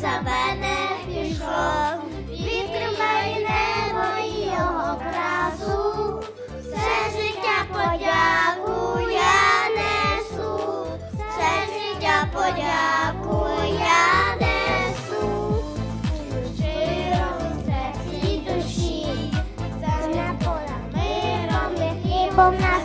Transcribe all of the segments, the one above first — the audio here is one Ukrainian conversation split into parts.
за мене пішов, відкривай небо і його красу, все життя подяку я несу, все життя подяку я несу, щиро серці душі, за непола миром і хлібом на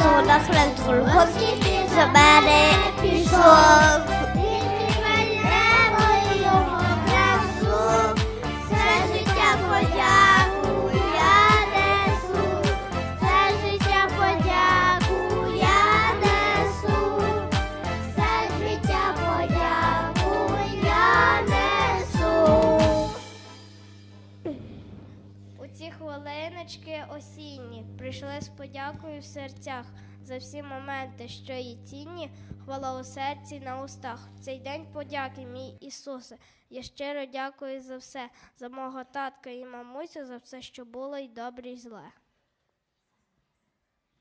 що на хрест Голгофський ти за мене пішов. Хвилиночки осінні прийшли з подякою в серцях за всі моменти, що є цінні, хвала у серці на устах. В цей день подяки, мій Ісусе. Я щиро дякую за все, за мого татка і мамусю, за все, що було й добре, й зле.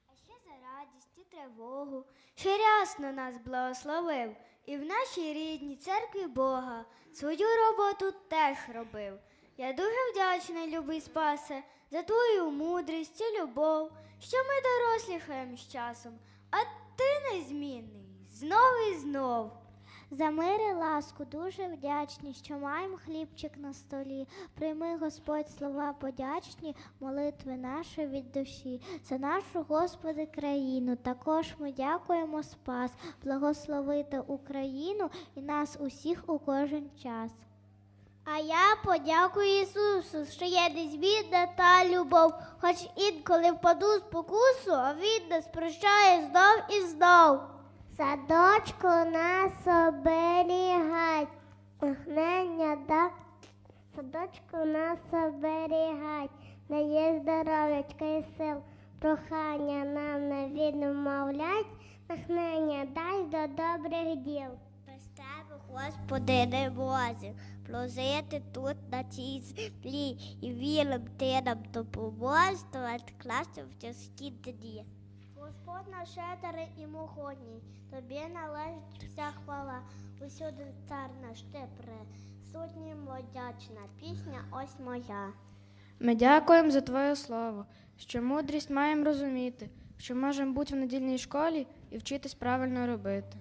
А ще за радість і тривогу, що рясно нас благословив, і в нашій рідній церкві Бога свою роботу теж робив. Я дуже вдячна, любий спасе, за твою мудрість і любов, що ми доросліхаємо з часом, а ти незмінний знов і знов. За мир і ласку дуже вдячні, що маємо хлібчик на столі. Прийми, Господь, слова подячні, молитви наші від душі. За нашу Господи країну. Також ми дякуємо спас, благословити Україну і нас усіх у кожен час. А я подякую Ісусу, що є незвідна та любов, хоч інколи впаду з покусу, а Він нас прощає знов і знов. Садочку нас оберігать, гнення да, садочку нас оберігать, дає здоров'ячка і сил, прохання нам не відмовлять, натхнення дай до добрих діл. Господи, не можем прожити тут на цій землі і вірим, ти нам допоможеш, то класно в тяжкі дні. Господь наш щедрий і могутній, тобі належить вся хвала, усюди цар наш ти присутній, вдячна пісня ось моя. Ми дякуємо за Твоє слово, що мудрість маємо розуміти, що можемо бути в недільній школі і вчитись правильно робити.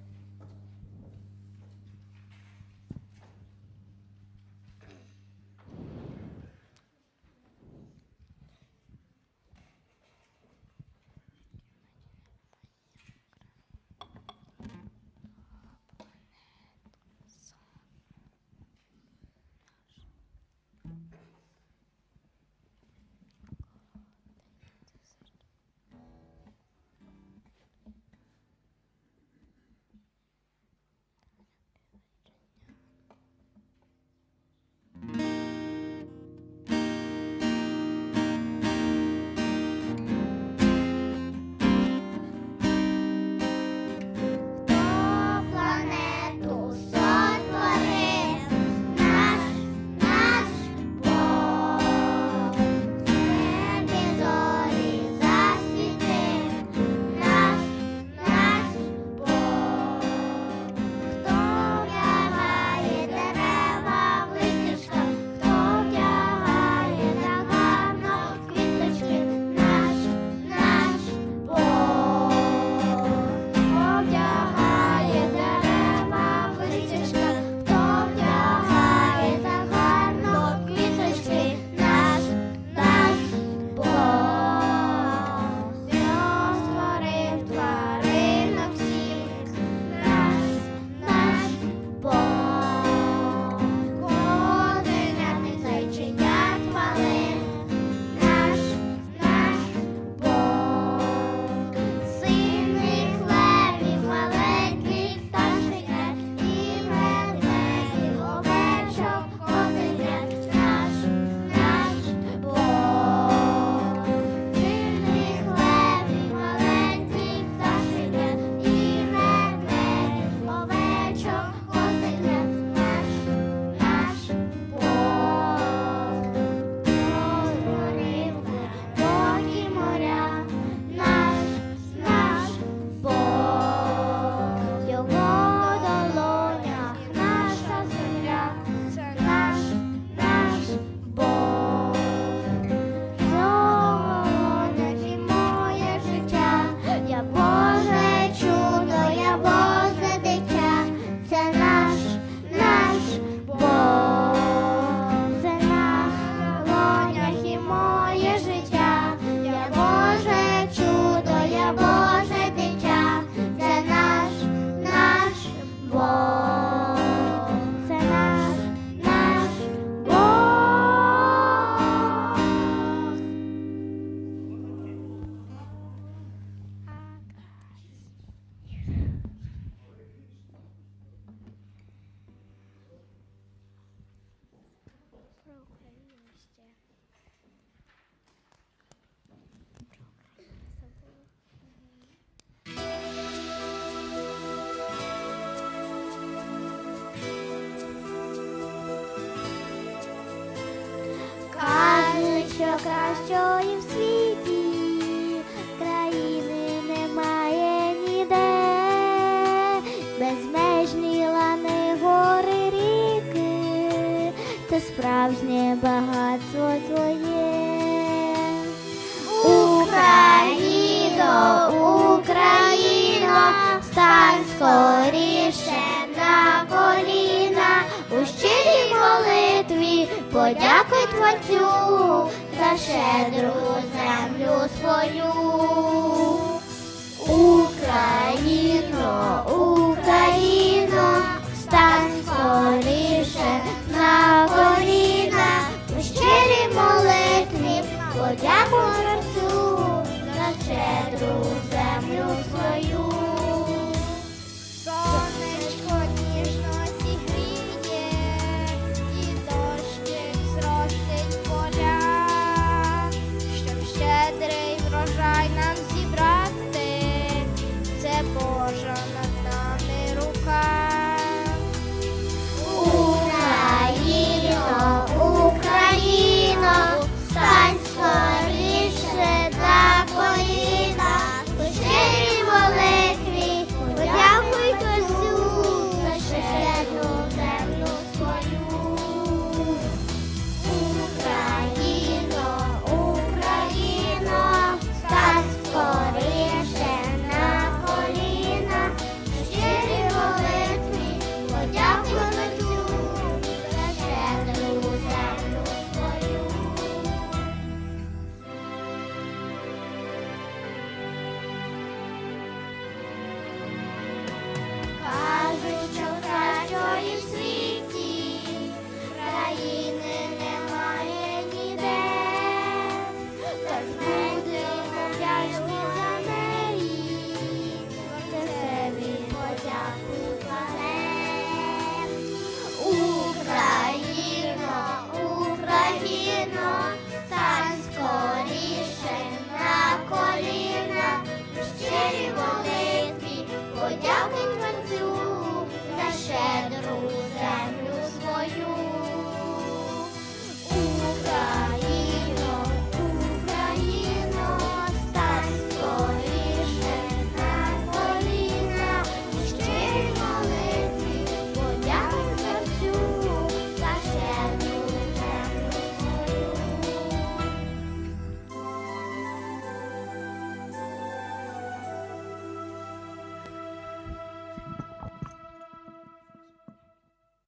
Кращої в світі, країни немає ніде, безмежні лани гори ріки, це справжнє багатство твоє. Щедру землю свою. Україно,